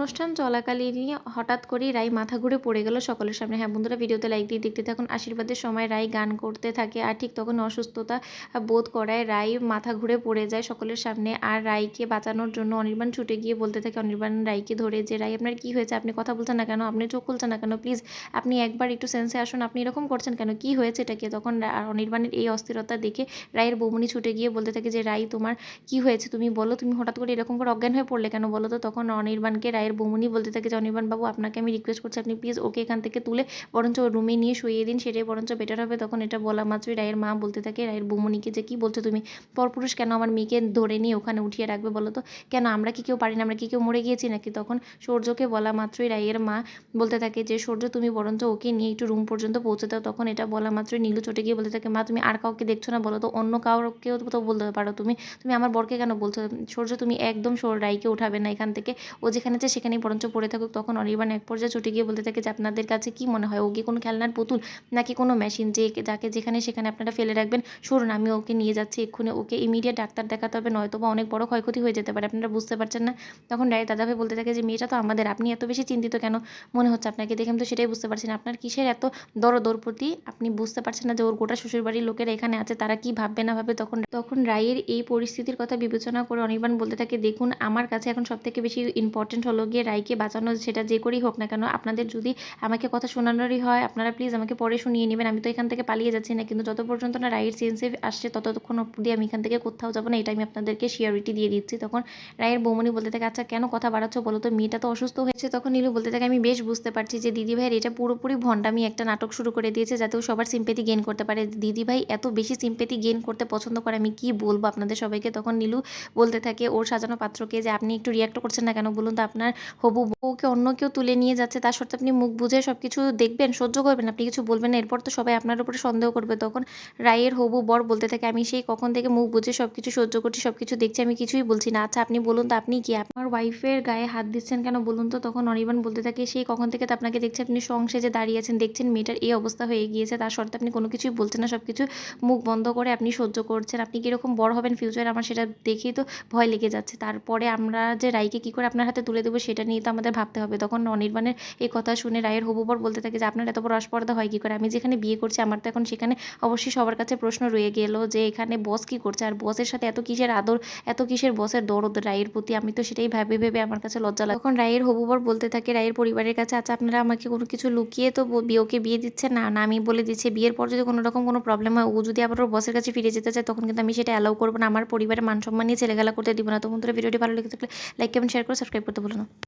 অনুষ্ঠান চলাকালীনই হঠাৎ করেই রাই মাথা ঘুরে পড়ে গেল সকলের সামনে। হ্যাঁ বন্ধুরা, ভিডিওতে লাইক দিয়ে দেখতে থাকুন। আশীর্বাদের সময় রাই গান করতে থাকে আর ঠিক তখন অসুস্থতা বোধ করায় রাই মাথা ঘুরে পড়ে যায় সকলের সামনে আর রাইকে বাঁচানোর জন্য অনির্বাণ ছুটে গিয়ে বলতে থাকে, অনির্বাণ, রাইকে ধরে যে, রাই, আপনার কি হয়েছে? আপনি কথা বলছেন না কেন? আপনি চোখ খুলছেন না কেন? প্লিজ, আপনি একবার একটু সেন্সে আসুন। আপনি এরকম করছেন কেন? কি হয়েছে এটাকে তখন অনির্বাণের এই অস্থিরতা দেখে রায়ের বৌমনি ছুটে গিয়ে বলতে থাকে যে, রাই, তোমার কি হয়েছে? তুমি বলো, তুমি হঠাৎ করে এরকম করে অজ্ঞান হয়ে পড়লে কেন বলো তো? তখন অনির্বাণকে রায়ের বৌমনি বলতে থাকে যে, অনির্বাণ বাবু, আপনাকে আমি রিকোয়েস্ট করছি, আপনি প্লিজ ওকে এখান থেকে তুলে বরঞ্চ রুমে নিয়ে শুয়ে দিন, সেটাই বরঞ্চ বেটার হবে। তখন এটা বলা মাত্রই রায়ের মা বলতে থাকে, রায়ের বৌমনিকে যে কি বলছো তুমি? পরপুরুষ কেন আমার মেয়েকে ধরে নিয়ে ওখানে উঠিয়ে রাখবে বলো তো? কেন আমরা কি কেউ পারি না? আমরা কি কেউ মরে গিয়েছি নাকি? তখন সূর্যকে বলা মাত্রই রায়ের মা বলতে থাকে যে, সূর্য, তুমি বরঞ্চ ওকে নিয়ে একটু রুম পর্যন্ত পৌঁছে দাও। তখন এটা বলা মাত্রই নীলু চটে গিয়ে বলতে থাকে, মা, তুমি আর কাউকে দেখছ না বলো তো? অন্য কাউকেও তো বলতে পারো তুমি? তুমি আমার বরকে কেন বলছো? সূর্য, তুমি একদম সোর রাইকে উঠাবে না এখান থেকে। ও যেখানে আছে সেখানেই বরঞ্চ পড়ে থাকুক, তখন অনির্বাণ এক পর্যায়ে ছুটে গিয়ে বলতে থাকে যে, আপনাদের কাছে কি মনে হয়? ও কি কোনো খেলনার পুতুল নাকি কোনো মেশিন যে যাকে যেখানে সেখানে আপনারা ফেলে রাখবেন? শুনুন, আমি ওকে নিয়ে যাচ্ছি এক্ষুনি। ওকে ইমিডিয়েট ডাক্তার দেখাতে হবে, নয়তো বা অনেক বড় ক্ষয়ক্ষতি হয়ে যেতে পারে। আপনারা বুঝতে পারছেন না? তখন ডায়ের দাদাভাই বলতে থাকে যে, মেয়েটা তো আমাদের, আপনি এত বেশি চিন্তিত কেন? মনে হচ্ছে আপনাকে দেখে তো সেটাই বুঝতে পারছি না। আপনার কিসের এত দরদ ওর প্রতি? আপনি বুঝতে পারছেন না যে, ওর গোটা শ্বশুরবাড়ির লোকেরা এখানে আছে, তারা কি ভাববে না ভাবে তখন তখন রায়ের এই পরিস্থিতির কথা বিবেচনা করে অনির্বাণ বলতে থাকে, দেখুন, আমার কাছে এখন সব থেকে বেশি ইম্পর্টেন্ট হলো গিয়ে রায়কে বাঁচানো, সেটা যে করেই হোক না কেন, আপনাদের যদি আমাকে কথা শোনানোরই হয়, আপনারা প্লিজ আমাকে পরে শুনিয়ে নেবেন। আমি তো এখান থেকে পালিয়ে যাচ্ছি না, কিন্তু যত পর্যন্ত না রায়ের সেন্সে আসছে, ততক্ষণ অব্দি আমি এখান থেকে কোথাও যাব না এটা আমি আপনাদেরকে শিওরিটি দিয়ে দিচ্ছি। তখন রায়ের বৌমনি বলতে থাকে আচ্ছা কেন কথা বাড়াচ্ছ বলো তো? মেয়েটা তো অসুস্থ হয়েছে। তখন নীলু বলতে থাকে, আমি বেশ বুঝতে পারছি যে দিদি ভাইয়ের এটা পুরোপুরি ভণ্ডামি একটা নাটক শুরু করে দিয়েছে, যাতে ও সবার সিম্পেতি গেন করতে পারে। দিদি ভাই এত বেশি সিম্পেতি গেন করতে পছন্দ করে, আমি কি বলব আপনাদের সবাইকে? তখন নীলু বলতে থাকে, ওর সাজানো পাত্রকে যে আপনি একটু রিয়াক্ট করছেন না কেন, বলুন তো আপনার হবু বউকে অন্য কেউ তুলে নিয়ে যাচ্ছে, তার সত্ত্বে আপনি মুখ বুঝে সব কিছু দেখবেন, সহ্য করবেন, আপনি কিছু বলবেন না। এরপর তো সবাই আপনার উপরে সন্দেহ করবে। তখন রায়ের হবু বর বলতে থাকে, আমি সেই কখন থেকে মুখ বুঝে সব কিছু সহ্য করছি সব কিছু দেখছি, আমি কিছুই বলছি না। আচ্ছা আপনি বলুন তো, আপনি কি? আপনার ওয়াইফের গায়ে হাত দিচ্ছেন কেন বলুন তো? তখন অনির্বাণ বলতে থাকে, সেই কখন থেকে তো আপনাকে দেখছি, আপনি সংসে যে দাঁড়িয়ে আছেন, দেখছেন মেয়েটার এই অবস্থা হয়ে গিয়েছে, তার সত্ত্বে আপনি কোনো কিছুই বলছেন না সব কিছু মুখ বন্ধ করে আপনি সহ্য করছেন। আপনি কীরকম বড় হবেন ফিউচারে আমার সেটা দেখেই তো ভয় লেগে যাচ্ছে। তারপরে আমরা যে রায়কে কী করে আপনার হাতে তুলে দেবো সেটা নিয়ে তো আমাদের ভাবতে হবে। তখন অনির্বাণের এই কথা শুনে রায়ের হবুবর বলতে থাকে যে, আপনার এত বড় অস্পর্ধা হয় কী করে? আমি যেখানে বিয়ে করছি, আমার তো এখন সেখানে অবশ্যই সবার কাছে প্রশ্ন রয়ে গেল যে, এখানে বস কি করছে? আর বসের সাথে এত কিসের আদর, এত কিসের বসের দরদ? রায়ের প্রতি আমি তো সেটাই ভেবে ভেবে আমার কাছে লজ্জা লাগে তখন রায়ের হবুবর বলতে থাকে, রায়ের পরিবারের কাছে আচ্ছা আপনারা আমাকে কোনো কিছু লুকিয়ে তো ব- বিয়ে দিচ্ছে? না না, আমি বলে দিচ্ছি, বিয়ের পর যদি কোনো রকম কোনো প্রবলেম হয়, ও যদি আবার ওর বসের কাছে ফিরে যেতে চায়, তখন কিন্তু আমি সেটা অ্যালাউ করব না। আমার পরিবারের মান সম্মান নিয়ে ছেলেগালা করতে দিব না। তো বন্ধুরা, ভিডিওটি ভালো লেগে থাকলে লাইক কমেন্ট শেয়ার করে সাবস্ক্রাইব করতে ভুলো না।